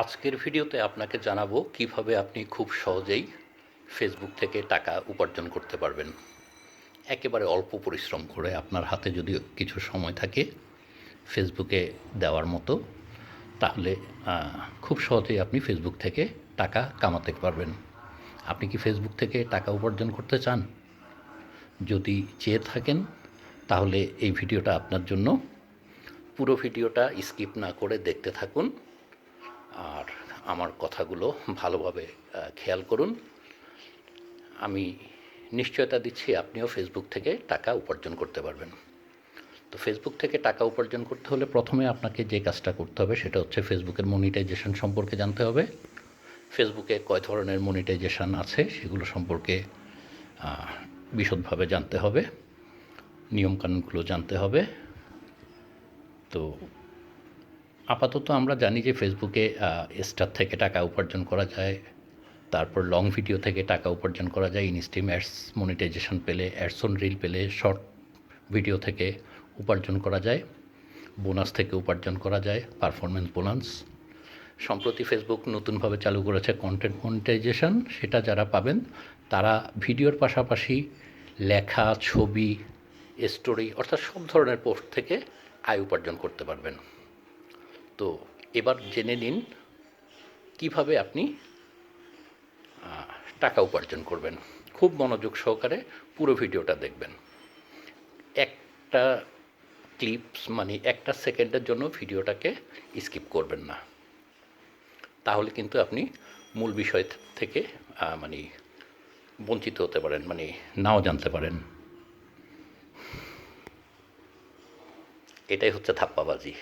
আজকের ভিডিওতে আপনাকে জানাব কীভাবে আপনি খুব সহজেই ফেসবুক থেকে টাকা উপার্জন করতে পারবেন। একেবারে অল্প পরিশ্রম করে আপনার হাতে যদি কিছু সময় থাকে ফেসবুকে দেওয়ার মতো, তাহলে খুব সহজেই আপনি ফেসবুক থেকে টাকা কামাতে পারবেন। আপনি কি ফেসবুক থেকে টাকা উপার্জন করতে চান? যদি চেয়ে থাকেন, তাহলে এই ভিডিওটা আপনার জন্য। পুরো ভিডিওটা স্কিপ না করে দেখতে থাকুন। আমার কথাগুলো ভালোভাবে খেয়াল করুন। আমি নিশ্চয়তা দিচ্ছি আপনিও ফেসবুক থেকে টাকা উপার্জন করতে পারবেন। তো ফেসবুক থেকে টাকা উপার্জন করতে হলে প্রথমে আপনাকে যে কাজটা করতে হবে সেটা হচ্ছে ফেসবুকের মনিটাইজেশন সম্পর্কে জানতে হবে। ফেসবুকে কয় ধরনের মনিটাইজেশন আছে সেগুলো সম্পর্কে বিশদভাবে জানতে হবে। নিয়মকানুনগুলো জানতে হবে। তো আপাতত আমরা জানি যে ফেসবুকে স্টার থেকে টাকা উপার্জন করা যায়, তারপর লং ভিডিও থেকে টাকা উপার্জন করা যায় ইনস্টিম অ্যাডস মনিটাইজেশন পেলে অ্যাডসন রিল পেলে শর্ট ভিডিও থেকে উপার্জন করা যায় বোনাস থেকে উপার্জন করা যায় পারফরমেন্স বোনাস সম্প্রতি ফেসবুক নতুনভাবে চালু করেছে কন্টেন্ট মনিটাইজেশন সেটা যারা পাবেন, তারা ভিডিওর পাশাপাশি লেখা, ছবি স্টোরি অর্থাৎ সব ধরনের পোস্ট থেকে আয় উপার্জন করতে পারবেন। তো এবার জেনে নিন কীভাবে আপনি টাকা উপার্জন করবেন। খুব মনোযোগ সহকারে পুরো ভিডিওটা দেখবেন। একটা ক্লিপস মানে একটা সেকেন্ডের জন্য ভিডিওটাকে স্কিপ করবেন না। তাহলে কিন্তু আপনি মূল বিষয় থেকে মানে বঞ্চিত হতে পারেন মানে নাও জানতে পারেন। এটাই হচ্ছে থাপ্পাবাজি।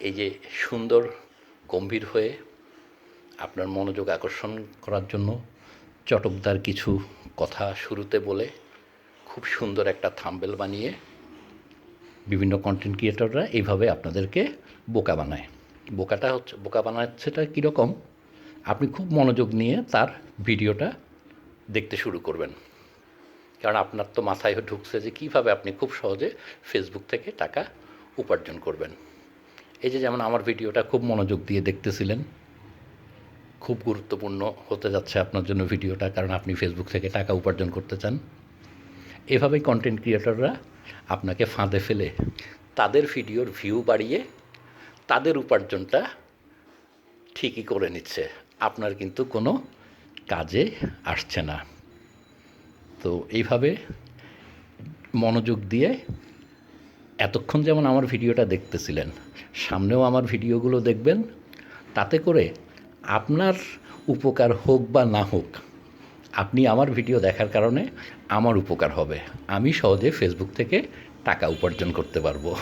এই যে সুন্দর, গম্ভীর হয়ে আপনার মনোযোগ আকর্ষণ করার জন্য চটকদার কিছু কথা শুরুতে বলে খুব সুন্দর একটা থাম্বেল বানিয়ে বিভিন্ন কন্টেন্ট ক্রিয়েটররা এইভাবে আপনাদেরকে বোকা বানায়। বোকাটা হচ্ছে, বোকা বানাচ্ছেটা কীরকম? আপনি খুব মনোযোগ নিয়ে তার ভিডিওটা দেখতে শুরু করবেন। কারণ আপনার তো মাথায় ঢুকছে যে কীভাবে আপনি খুব সহজে ফেসবুক থেকে টাকা উপার্জন করবেন। এই যে যেমন আমার ভিডিওটা খুব মনোযোগ দিয়ে দেখতেছিলেন, খুব গুরুত্বপূর্ণ হতে যাচ্ছে আপনার জন্য ভিডিওটা, কারণ আপনি ফেসবুক থেকে টাকা উপার্জন করতে চান। এভাবেই কন্টেন্ট ক্রিয়েটররা আপনাকে ফাঁদে ফেলে তাদের ভিডিওর ভিউ বাড়িয়ে তাদের উপার্জনটা ঠিকই করে নিচ্ছে। আপনার কিন্তু কোনো কাজে আসছে না। তো এইভাবে মনোযোগ দিয়ে এতক্ষণ যেমন আমার ভিডিওটা দেখতেছিলেন, সামনেও আমার ভিডিওগুলো দেখবেন, তাতে করে আপনার উপকার হোক বা না হোক, আপনি আমার ভিডিও দেখার কারণে আমার উপকার হবে। আমি সহজে ফেসবুক থেকে টাকা উপার্জন করতে পারব।